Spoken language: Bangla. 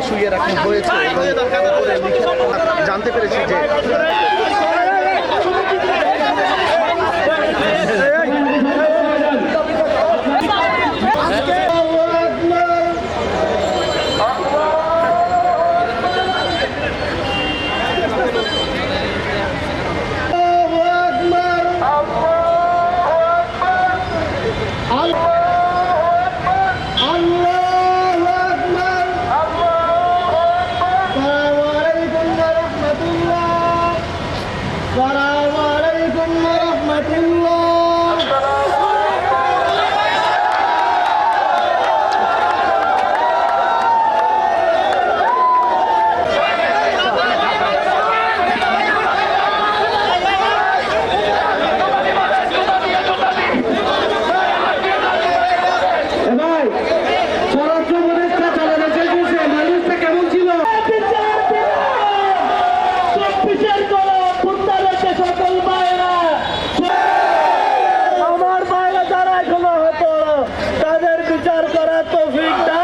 শুয়ে রাখা হয়েছে জানতে পেরেছি যে வரமலைக்கும் ரஹ்மத்துல்லாஹி বিচার করার তৌফিক দান